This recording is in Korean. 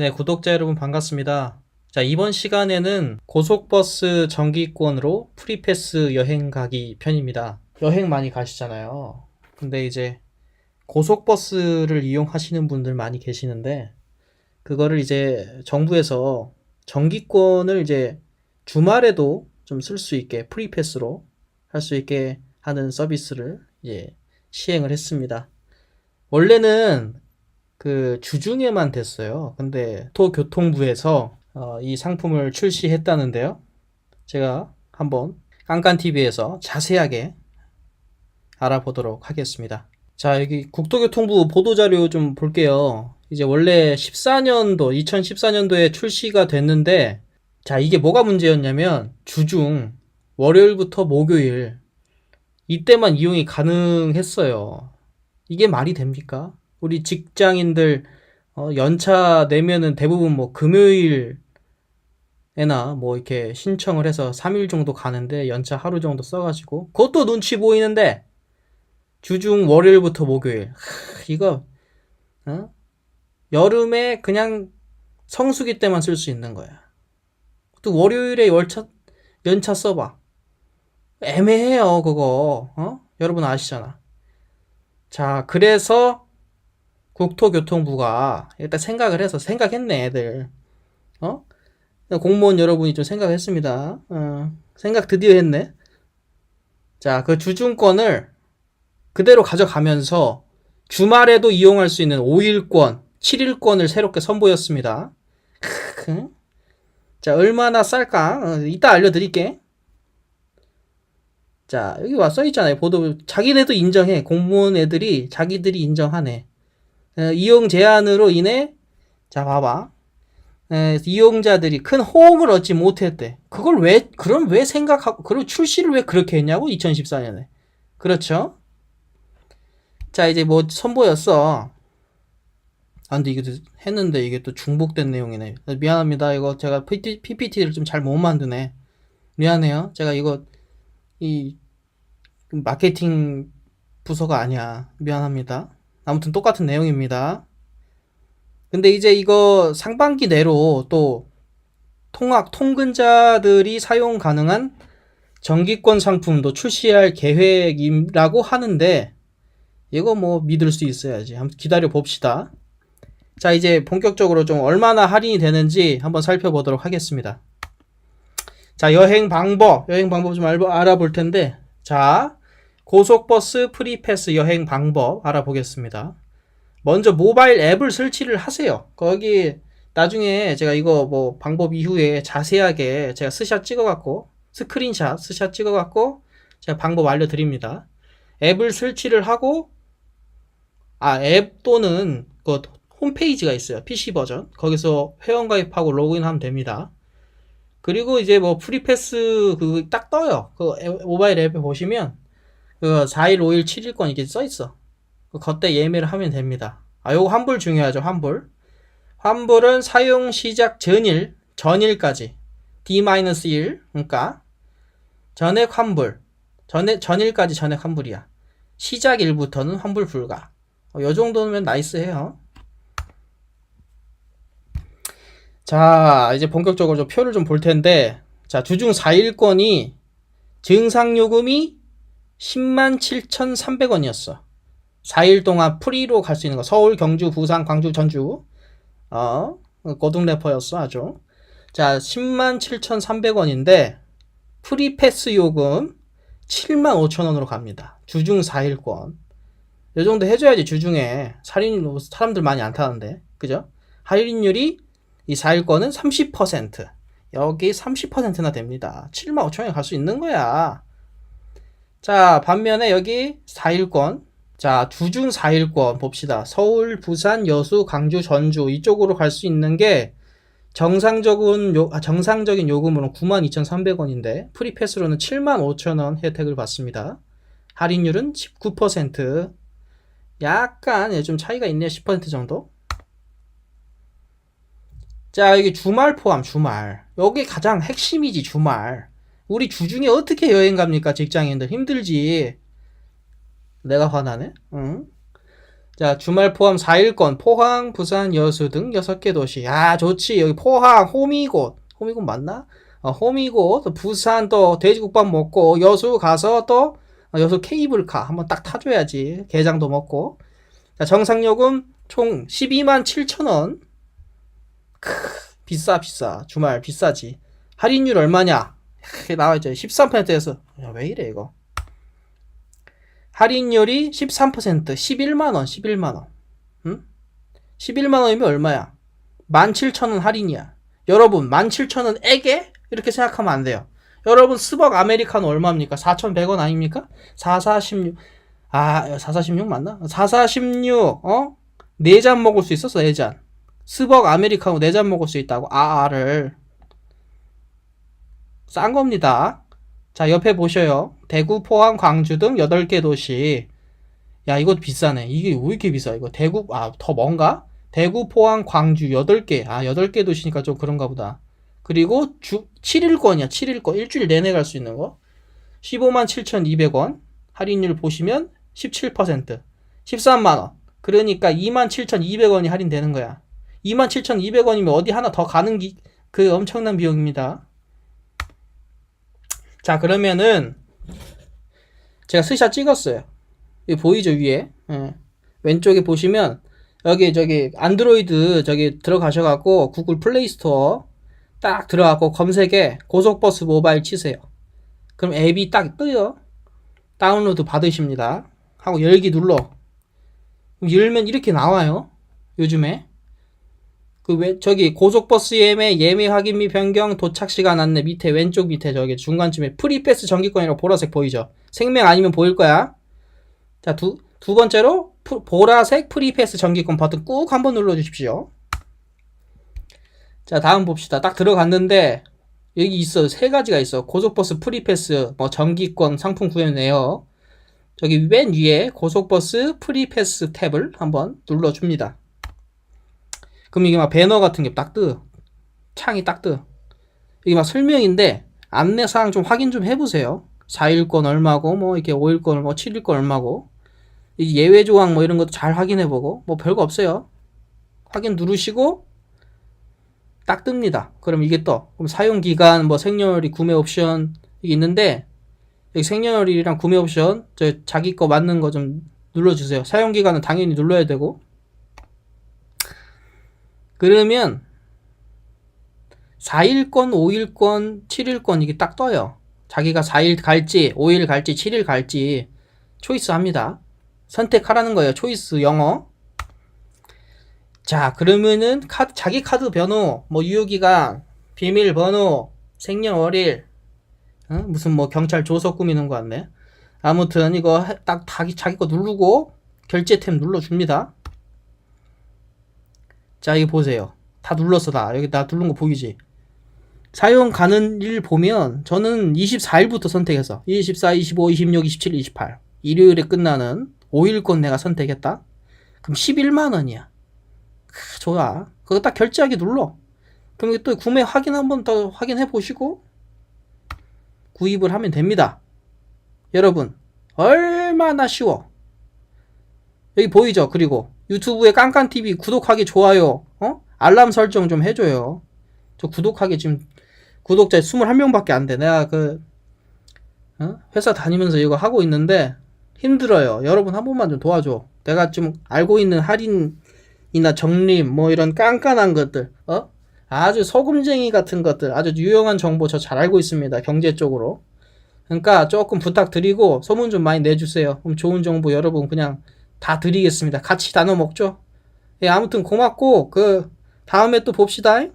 네, 구독자 여러분 반갑습니다. 자, 이번 시간에는 고속버스 정기권으로 프리패스 여행 가기 편입니다. 여행 많이 가시잖아요. 근데 이제 고속버스를 이용하시는 분들 많이 계시는데, 그거를 이제 정부에서 정기권을 이제 주말에도 좀 쓸 수 있게 프리패스로 할 수 있게 하는 서비스를 이제 시행을 했습니다. 원래는 그 주중에만 됐어요. 근데 도교통부에서 어, 이 상품을 출시했다는데요. 제가 한번 깐깐TV에서 자세하게 알아보도록 하겠습니다. 자, 여기 국토교통부 보도자료 좀 볼게요. 이제 원래 14년도, 2014년도에 출시가 됐는데, 자, 이게 뭐가 문제였냐면, 주중, 월요일부터 목요일, 이때만 이용이 가능했어요. 이게 말이 됩니까? 우리 직장인들 어, 연차 내면은 대부분 뭐 금요일에나 뭐 이렇게 신청을 해서 3일 정도 가는데 연차 하루 정도 써가지고 그것도 눈치 보이는데 주중 월요일부터 목요일 하, 이거 어? 여름에 그냥 성수기 때만 쓸 수 있는 거야. 또 월요일에 열차 연차 써봐. 애매해요 그거. 어? 여러분 아시잖아. 자 그래서 국토교통부가 일단 생각을 해서 생각했네 애들. 어? 공무원 여러분이 좀 생각했습니다. 어, 생각 드디어 했네. 자 그 주중권을 그대로 가져가면서 주말에도 이용할 수 있는 5일권 7일권을 새롭게 선보였습니다. 자 얼마나 쌀까? 어, 이따 알려드릴게. 자 여기 와 써있잖아요 보도. 자기네도 인정해. 공무원 애들이 자기들이 인정하네. 어, 이용 제한으로 인해 자 봐봐 에, 이용자들이 큰 호응을 얻지 못했대. 그걸 왜 그럼 왜 생각하고 그리고 출시를 왜 그렇게 했냐고 2014년에 그렇죠? 자 이제 뭐 선보였어. 아 근데 이게 했는데 이게 또 중복된 내용이네. 미안합니다. 이거 제가 PPT를 좀 잘 못 만드네. 미안해요. 제가 이거 이 마케팅 부서가 아니야. 미안합니다. 아무튼 똑같은 내용입니다. 근데 이제 이거 상반기 내로 또 통학 통근자들이 사용 가능한 정기권 상품도 출시할 계획이라고 하는데 이거 뭐 믿을 수 있어야지. 한번 기다려 봅시다. 자, 이제 본격적으로 좀 얼마나 할인이 되는지 한번 살펴보도록 하겠습니다. 자, 여행 방법, 여행 방법 좀 알아볼 텐데, 자, 고속버스 프리패스 여행 방법 알아보겠습니다. 먼저 모바일 앱을 설치를 하세요. 거기 나중에 제가 이거 뭐 방법 이후에 자세하게 제가 스샷 찍어갖고 스크린샷 스샷 찍어갖고 제가 방법 알려드립니다. 앱을 설치를 하고 아 앱 또는 그 홈페이지가 있어요. PC 버전 거기서 회원 가입하고 로그인하면 됩니다. 그리고 이제 뭐 프리패스 그 딱 떠요. 그 모바일 앱에 보시면 그 4일, 5일, 7일권 이게 써 있어. 그때 예매를 하면 됩니다. 아, 요거 환불 중요하죠, 환불. 환불은 사용 시작 전일, 전일까지. D-1, 그러니까 전액 환불. 전액, 전일까지 전액 환불이야. 시작 일부터는 환불 불가. 어, 요 정도면 나이스해요. 자, 이제 본격적으로 좀 표를 좀 볼 텐데, 자, 주중 4일권이 증상요금이 10만 7,300원이었어. 4일 동안 프리로 갈 수 있는 거. 서울, 경주, 부산, 광주, 전주. 어, 고등 래퍼였어, 아주. 자, 10만 7,300원인데, 프리 패스 요금 7만 5천원으로 갑니다. 주중 4일권. 요 정도 해줘야지, 주중에. 살인, 사람들 많이 안 타는데. 그죠? 할인율이 이 4일권은 30%. 여기 30%나 됩니다. 7만 5천원에 갈 수 있는 거야. 자, 반면에 여기 4일권. 자, 주중 4일권 봅시다. 서울, 부산, 여수, 강주, 전주 이쪽으로 갈 수 있는 게 정상적인 요, 아, 정상적인 요금으로 92,300원인데 프리패스로는 75,000원 혜택을 받습니다. 할인율은 19%. 약간 예, 좀 차이가 있네요. 10% 정도. 자, 여기 주말 포함, 주말. 여기 가장 핵심이지, 주말. 우리 주중에 어떻게 여행 갑니까? 직장인들 힘들지. 내가 화나네? 응? 자, 주말 포함 4일권, 포항, 부산, 여수 등 6개 도시. 아, 좋지. 여기 포항, 호미곶. 호미곶 맞나? 어, 호미곶, 또 부산 또 돼지국밥 먹고, 여수 가서 또, 어, 여수 케이블카 한번 딱 타줘야지. 게장도 먹고. 자, 정상요금 총 12만 7천원. 크, 비싸, 비싸. 주말 비싸지. 할인율 얼마냐? 이렇게 나와있죠. 13%에서. 야, 왜 이래, 이거. 할인율이 13%, 11만원, 11만원. 응? 11만원이면 얼마야? 17,000원 할인이야. 여러분, 17,000원 에게? 이렇게 생각하면 안 돼요. 여러분, 스벅 아메리카노 얼마입니까? 4,100원 아닙니까? 4416. 아, 4416 맞나? 4416, 어? 4잔 먹을 수 있었어, 4잔. 스벅 아메리카노 4잔 먹을 수 있다고. 아를. 싼 겁니다. 자, 옆에 보셔요. 대구, 포항, 광주 등 8개 도시. 야, 이거 비싸네. 이게 왜 이렇게 비싸? 이거 대구, 아, 더 뭔가? 대구, 포항, 광주 8개. 아, 8개 도시니까 좀 그런가 보다. 그리고 주, 7일권이야. 7일권. 일주일 내내 갈 수 있는 거. 15만 7,200원. 할인율 보시면 17%. 13만 원. 그러니까 2만 7,200원이 할인되는 거야. 2만 7,200원이면 어디 하나 더 가는 기, 그 엄청난 비용입니다. 자, 그러면은 제가 스샷 찍었어요. 여기 보이죠, 위에? 예. 왼쪽에 보시면 여기 저기 안드로이드 저기 들어가셔갖고 구글 플레이 스토어 딱 들어가고 검색에 고속버스 모바일 치세요. 그럼 앱이 딱 뜨요. 다운로드 받으십니다. 하고 열기 눌러. 열면 이렇게 나와요. 요즘에. 그 왜, 저기 고속버스 예매, 예매 확인 및 변경, 도착 시간 안내 밑에 왼쪽 밑에 저기 중간쯤에 프리패스 정기권이라고 보라색 보이죠? 생명 아니면 보일 거야. 자, 두, 두 번째로 프- 보라색 프리패스 정기권 버튼 꾹 한번 눌러 주십시오. 자, 다음 봅시다. 딱 들어갔는데 여기 있어. 세 가지가 있어. 고속버스 프리패스, 뭐 정기권 상품 구현해요. 저기 맨 위에 고속버스 프리패스 탭을 한번 눌러 줍니다. 그럼 이게 막 배너 같은 게 딱 뜨. 창이 딱 뜨. 이게 막 설명인데 안내사항 좀 확인 좀 해보세요. 4일권 얼마고 뭐 이렇게 5일권 뭐 7일권 얼마고 이 예외 조항 뭐 이런 것도 잘 확인해보고 뭐 별거 없어요. 확인 누르시고 딱 뜹니다. 그럼 이게 떠. 그럼 사용 기간 뭐 생년월일 구매 옵션 이게 있는데 여기 생년월일이랑 구매 옵션 저 자기 거 맞는 거 좀 눌러주세요. 사용 기간은 당연히 눌러야 되고 그러면 4일권, 5일권, 7일권 이게 딱 떠요. 자기가 4일 갈지, 5일 갈지, 7일 갈지 초이스 합니다. 선택하라는 거예요. 초이스 영어. 자, 그러면은 카드, 자기 카드 번호, 뭐 유효기간, 비밀번호, 생년월일, 어? 무슨 뭐 경찰 조서 꾸미는 거 같네. 아무튼 이거 해- 딱 자기, 자기 거 누르고 결제템 눌러줍니다. 자, 이거 보세요. 다 눌렀어, 다. 여기 나 누른 거 보이지? 사용 가는 일 보면 저는 24일부터 선택해서 24, 25, 26, 27, 28 일요일에 끝나는 5일권 내가 선택했다. 그럼 11만 원이야. 크, 좋아. 그거 딱 결제하기 눌러. 그럼 또 구매 확인 한번 더 확인해 보시고 구입을 하면 됩니다. 여러분, 얼마나 쉬워. 여기 보이죠? 그리고 유튜브에 깐깐TV 구독하기 좋아요, 어? 알람 설정 좀 해줘요. 저 구독하기 지금 구독자 21명밖에 안 돼. 내가 그, 어? 회사 다니면서 이거 하고 있는데 힘들어요. 여러분 한 번만 좀 도와줘. 내가 좀 알고 있는 할인이나 적립, 뭐 이런 깐깐한 것들, 어? 아주 소금쟁이 같은 것들, 아주 유용한 정보 저 잘 알고 있습니다. 경제 쪽으로. 그러니까 조금 부탁드리고 소문 좀 많이 내주세요. 그럼 좋은 정보 여러분 그냥 다 드리겠습니다. 같이 나눠 먹죠. 예, 아무튼 고맙고 그 다음에 또 봅시다.